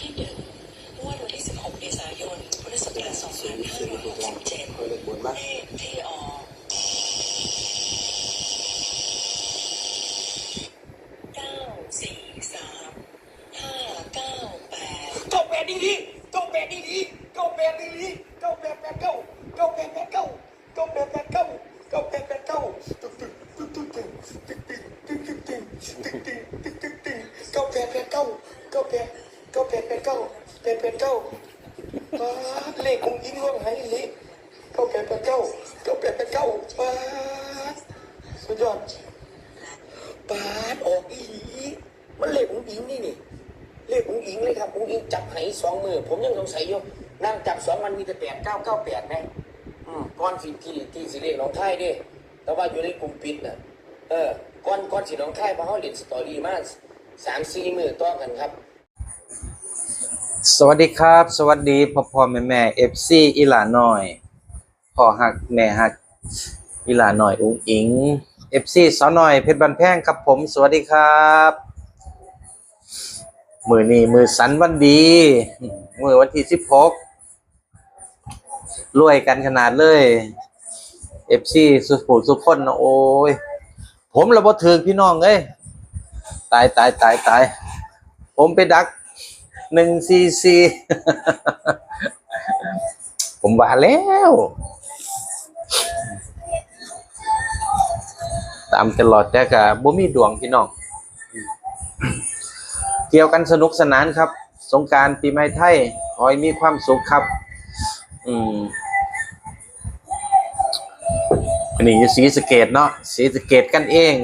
ที่หนึ่งงวดวันที่ 16 เมษายน พุทธศักราช 2567เคยเล่เลขที่ออกเก้าสี่สามห้าเก้าแปดเก้าแปดดีดีเก้าแปดดีดีเก้าแปดดีดีเก้าแปดแปดเก้าเก้าแปดแปดเก้าเก้าแปดแปดเก้าเก้าแปดแปดเก้าตึ๊กตึ๊กตึ๊กตึ๊กตึ๊กตึ๊กตึ๊กตึ๊กตึ๊กตึ๊กตึ๊กตึ๊กตึ๊กตึ๊กตึ๊กเก้าแปดแปดเก้าเก้าแปด ก้าแปดแปดเก้าแปดแปดเก้าป้าเลขของยิงร่วงหายเลขเก้าแปดแปดเก้าก้าแปดแปดเก้าป้าสุดยอดป้าออกอีมันเลขของยิงนี่นี่เลขอุ้งอิงเลยครับองอิงจับไหสองมือ ผมยังสงสัยอยู่นั่งจับสองวันมีแต่แปดเก้าเก้าแปดนะอืมก้อนสิที่ที่สิเลขน้องไทยเดิแต่ว่าอยู่ในกลุ่มปิดน่ะเออก้อนก้อนสิน้องไทยพราะเขาเล่นสตอรี่มาสามสี่มือต่อกันครับ สวัสดีครับ สวัสดีพ่อพ่อแม่แม่เอฟซีอีหลาหน่อยพ่อหักแม่หักอีหลาหน่อยอุ้งอิงเอฟซีสาวหน่อยเพชรบันแพงครับผม สวัสดีครับมือนี้มือสันวันดี มือวันที่สิบหกรวยกันขนาดเลยเอฟซีสุขุสุขคนนะโอ้ย ผมระบบถึงพี่น้องเอ้ยตายตายตายตายผมไปดัก หนึ่งซีซีผมว่าแล้ว ตามตลอดแต่กะบ่มีดวงพี่น้อง เกี่ยวกันสนุกสนานครับ สงการปีใหม่ไทยขอให้มีความสุขครับ อืมอันนี้อยู่ศรีสเกดเนาะศรีสเกดกันเอง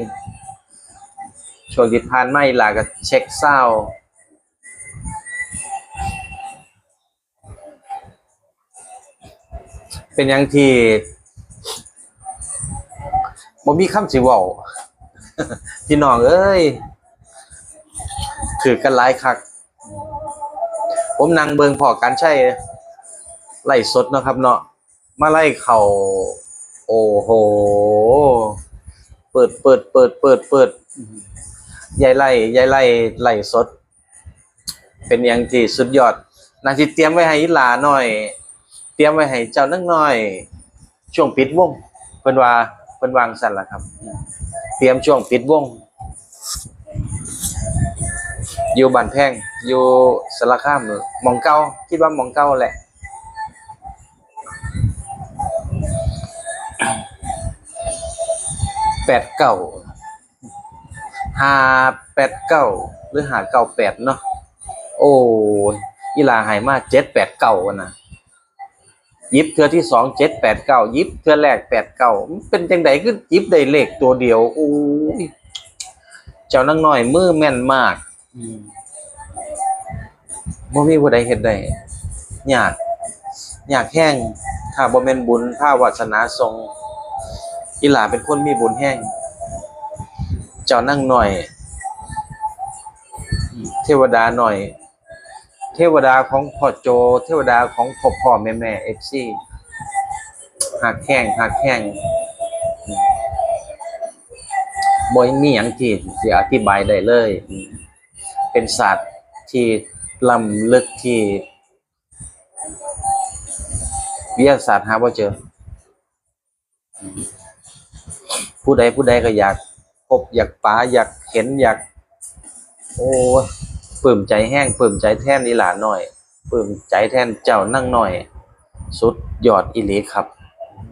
ช่วงที่ผ่านมาอีหลาก็เช็คเศร้า เป็นอย่างที่บ่มีคำสิเว้าพี่น้องเอ้ยถือกันหลายคัก ผมนั่งเบิงพอการใช้ไล่สดเนาะครับ เนาะมาไล่เข่าโอ้โห เปิดเปิดเปิดเปิดเปิดยายไล่ยายไล่ไล่สด เป็นอย่างที่สุดยอดนาทีเตรียมไว้ให้หลาหน่อย เตรียมไว้ให้เจ้านักหน่อย ช่วงปิดวงเพิ่นว่าเพิ่นวางสั่นล่ะครับ เตรียมช่วงปิดวงอยู่บ้านแพงอยู่สารคามมองเก่าคิดว่ามองเก่าแหละ แปดเก้าห้าแปดเก้าหรือหาเก้าแปดเนาะโอ้ยอีลาหายมาเจ็ดแปดเก้านะ ยิบเทือที่สองเจ็ดแปดเก้ายิบเทือแรกแปดเก้าเป็นจังไดคือยิบได้เลขตัวเดียวโอ้ยเจ้านังน้อยมือแม่นมากอืมบ่มีผู้ใดเฮ็ดได้ยากยากแห้งถ้าบ่แม่นบุญถ้าวาสนาทรงอีหลาเป็นคนมีบุญแห้งเจ้านั่งหน่อยอืมเทวดาหน่อย เทวดาของพ่อโจ เทวดาของพ่อพ่อแม่แม่เอฟซีหักแข้งหักแข้งบ่มีหยังที่จะอธิบายได้เลย เป็นศาสตร์ที่ล้ำลึกที่วิทยาศาสตร์หาบ่เจอ ผู้ใดผู้ใดก็อยากพบอยากปาอยากเห็นอยาก โอ้ ยปลื้มใจแห้งปลื้มใจแท่นอีหลาหน่อยปลื้มใจแท่นเจ้านั่งหน่อย สุดยอดอีหลีครับ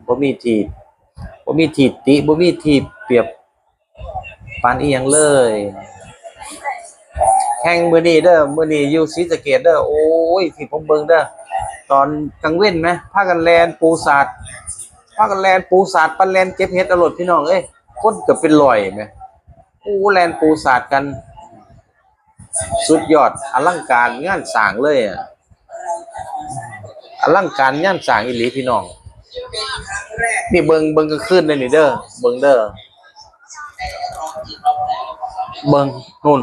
บ่มีทีบ่มีทีติบ่มีทีเปรียบปานอีหยังเลย แห่งมือนี้เด้อมื้อนี้อยู่ศรีสะเกษเด้อโอ้ยที่ผมเบิ่งเด้อตอนกลางเว้นไหมพากันแลนปูสาดพากันแลนปูสาดปันแลนเก็บเห็ดอรดพี่น้องเอ้ยคนเกือบเป็นร้อยแหมโอ้แลนปูสาดกัน สุดยอดอลังการงานสร้างเลยอะอลังการงานสร้างอีหลีพี่น้องนี่เบิงเบิงก็ขึ้นเลยนี่เด้อเบิงเด้อเบิงนู่น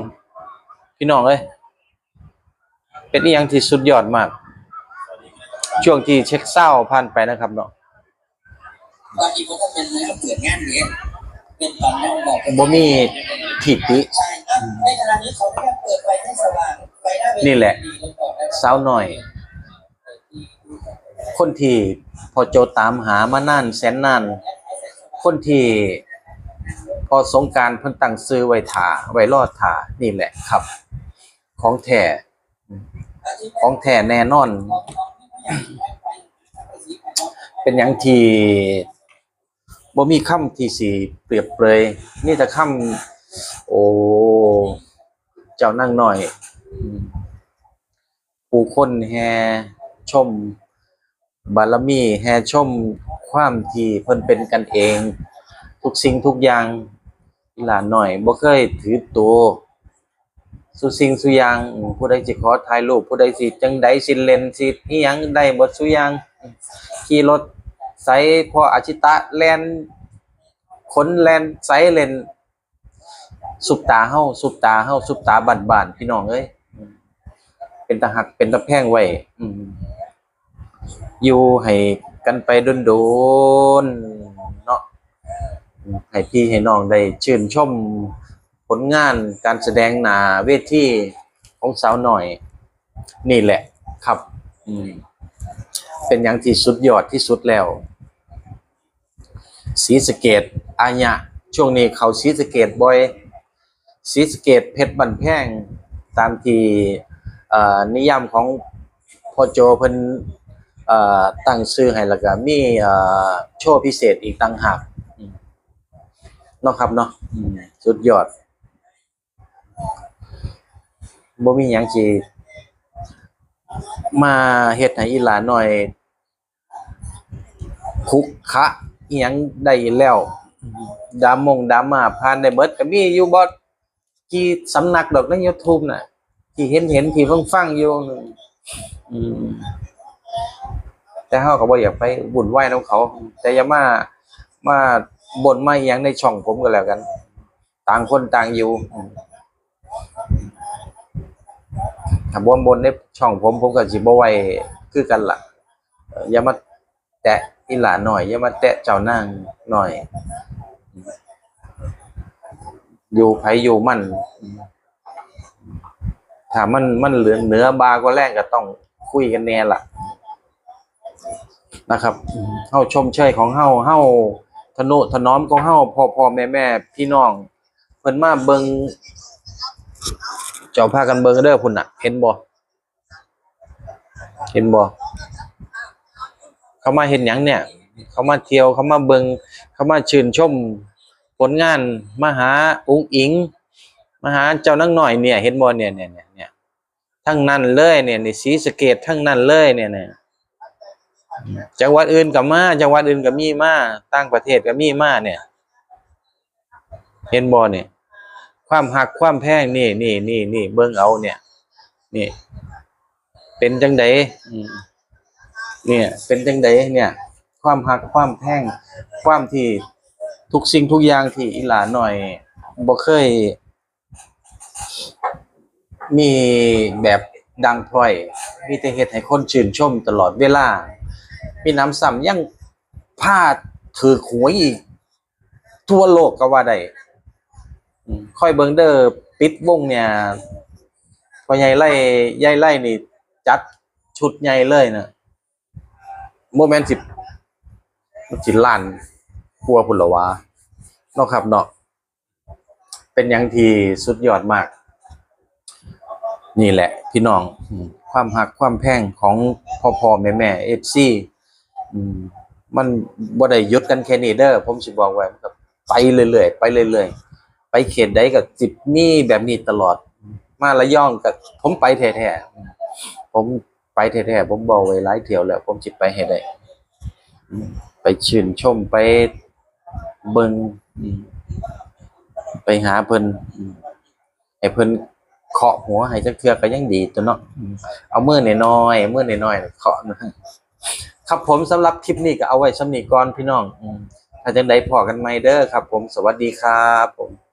พี่น้องเอ้ยเป็นอีหยังที่สุดยอดมาก ช่วงที่เช็คเศร้าผ่านไปนะครับเนาะบางทีเขาก็เป็นเนื้อเปลือกงานเลี้ย งเป็นตอนนั้นบอกบ่มีทิฏฐิใช่ครับในขณะนี้เขาไม่ได้เปิดไฟให้สว่างไฟหน้าเวทีนี่แหละดีแล้วก่อนสาวหน่อย คนที่พอโจตามหามานานแสนนานคนที่พอสงกรารเพิ่นตั้งซื้อไว้ถาไว้รอดถานี่แหละครับ ของแท้ของแท้แน่นอน เป็นอย่างที่ บ่มีคำที่สิเปรียบเปรยนี่แต่คำโอ้เจ้านั่งหน่อย ผู้คนแฮชม บารมีแห่ชมความที่เพิ่นเป็นกันเอง ทุกสิ่งทุกอย่างหลานหน่อยบ่เคยถือตัวสุสิ่งสุยางผู้ใดสิขอถ่ายรูปผู้ใดสิจังใดสิเล่นสิอีหยังได้หมดสุยางขี่รถ ไสพออาชิตะแล่นขนแลนไสเลนสุบตาเฮาสุบตาเฮาสุบตาบ้านพี่น้องเอ้ยเป็นตาหักเป็นตาแพงไว้อยู่ให้กันไปโดนๆเนาะให้พี่ให้น้องได้ชื่นชมผลงานการแสดงหนาเวทีของสาวหน่อย นี่แหละครับ อืมเป็นอย่างที่สุดยอดที่สุดแล้ว สีสเกตอาญะช่วงนี้เขาสีสเกตบ่อยสีสเกตเพชรบันแพงตามที่นิยามของพ่อโจเพิ่นตั้งชื่อให้แล้วก็มีโชว์พิเศษอีกต่างหากเนาะครับเนาะสุดยอดบ่มีหยังสิมาเฮ็ดให้อีหลาหน่อยคุกคะ อีหยังได้แล้วดามมงดราม่าผ่านได้เบิดก็มีอยู่บ่กี่สำนักดอกใน YouTube น่ะ ที่เห็นเห็นที่ฟังฟังๆอยู่อืมแต่เขาก็บ่อยากไปบุ่นไหวายน้ำเขา แต่อย่ามามาบ่นมาอหย่างในช่องผมก็แล้วกัน ต่างคนต่างอยู่อืมถ้าบ่นบนในช่องผมผมก็สิบ่ไหวคือกันล่ะเอ่ออย่ามาแตะ อีหลาหน่อยอย่ามาแตะเจ้านางหน่อย อยู่ไผอยู่มันถ้ามันมันเหลือเนือบาก็แรงก็ต้องคุยกันแน่ล่ะนะครับเฮาชมเชยของเฮาเฮาทนุถนอมของเฮาพ่อพ่อแม่แม่พี่น้องเพิ่นมาเบิงเจ้าพากันเบิงเด้อพุ่นน่ะ เห็นบ่เห็นบ่ เขามาเห็นหยังเนี่ย เขามาเที่ยวเขามาเบิงเขามาชื่นชมผลงานมหาอุ้งอิงมหาเจ้านางน้อยเนี่ย เห็นบ่เนี่ยเนี่ยเนี่ยเนี่ยทั้งนั้นเลยเนี่ยนี่ศรีสเกษทั้งนั้นเลยเนี่ยเนี่ยจังหวัดอื่นก็มาจังหวัดอื่นก็มีมาต่างประเทศก็มีมาเนี่ย เห็นบ่เนี่ย ความหักความแพงนี่นี่นี่นี่เบิ่งเอาเนี่ย นี่ เป็นจังไดอืม เนี่ย เป็นจังไดเนี่ย ความหักความแพงความที่ทุกสิ่งทุกอย่างที่อีหลาหน่อยบ่เคย มีแบบดังพลอย มีแต่เฮ็ดให้คนชื่นชมตลอดเวลา มีน้ำซ้ำยังพาถือหวยอีก ทั่วโลกก็ว่าได้ค่อยเบิงเดอร์ปิดวงเนี่ยพอใหญ่ไล่ใหญ่ไล่นี่ จัดชุดใหญ่เลยนะ โมเมนต์สิบสิล้านกลัวพุ่นละวะเนาะครับเนาะเป็นย่างที่สุดยอดมาก นี่แหละ พี่น้องความหักความแพงของพ่อพ่อแม่แม่เอฟซีมันบ่ได้ยุดกันแค่นี้เด้อผมสิบอกไว้มันก็ไปเรื่อยๆไปเรื่อยๆไปเขตใดก็สิบมีแบบนี้ตลอด มาละย่องก็ผมไปแท้ๆผม ไปแท้ๆผมบอกไว้หลายเที่ยวแล้ว ผมสิไปให้ได้ไปชื่นชมไปเบิงไปหาเพิ่นอืมให้เพิ่นเคาะหัวให้จักเทื่อก็ยังดีตัวเนาะเอามือน้อยๆมือน้อยๆเคาะนะครับผมสำหรับคลิปนี้ก็เอาไว้สำนีก่อนพี่น้องอืมถ้าจังใดพอกันใหมเด้อครับ ผมสวัสดีครับผม